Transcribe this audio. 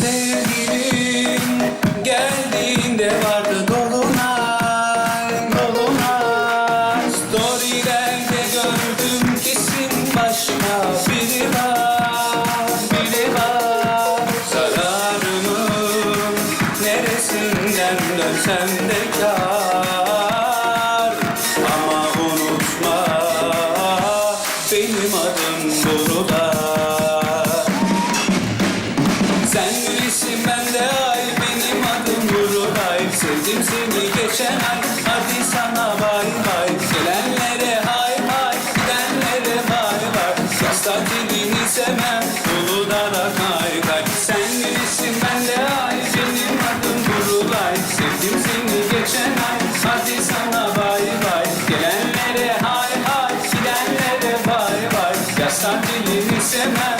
Sevgilim. Geldiğinde vardı dolunay, dolunay. Storylerde gördüm kesin başka biri var, biri neresinden dönsem de kar Ama unutma benim adım Dolunay seni geçemem Hadi sana bay bay. Gelenlere hay hay Gidenlere bay bay. Yaz tatilini sevmem Uludağ'da kay kay. Sen birisin ben de ay Benim adım Gurulay Sevdim seni geçen ay Hadi sana bay bay. Gelenlere hay hay Gidenlere bay bay. Yaz tatilini sevmem